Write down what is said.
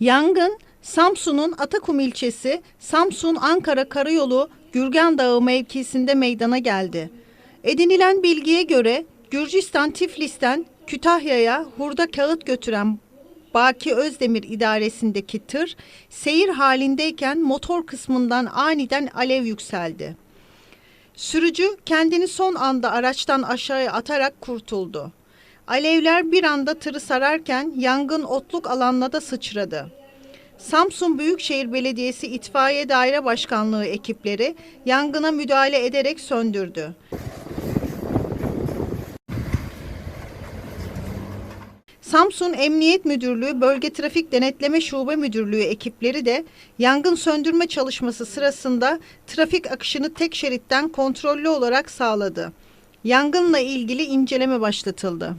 Yangın Samsun'un Atakum ilçesi Samsun-Ankara Karayolu Gürgen Dağı mevkisinde meydana geldi. Edinilen bilgiye göre Gürcistan Tiflis'ten Kütahya'ya hurda kağıt götüren Baki Özdemir idaresindeki tır seyir halindeyken motor kısmından aniden alev yükseldi. Sürücü kendini son anda araçtan aşağıya atarak kurtuldu. Alevler bir anda tırı sararken yangın otluk alanına da sıçradı. Samsun Büyükşehir Belediyesi İtfaiye Daire Başkanlığı ekipleri yangına müdahale ederek söndürdü. Samsun Emniyet Müdürlüğü Bölge Trafik Denetleme Şube Müdürlüğü ekipleri de yangın söndürme çalışması sırasında trafik akışını tek şeritten kontrollü olarak sağladı. Yangınla ilgili inceleme başlatıldı.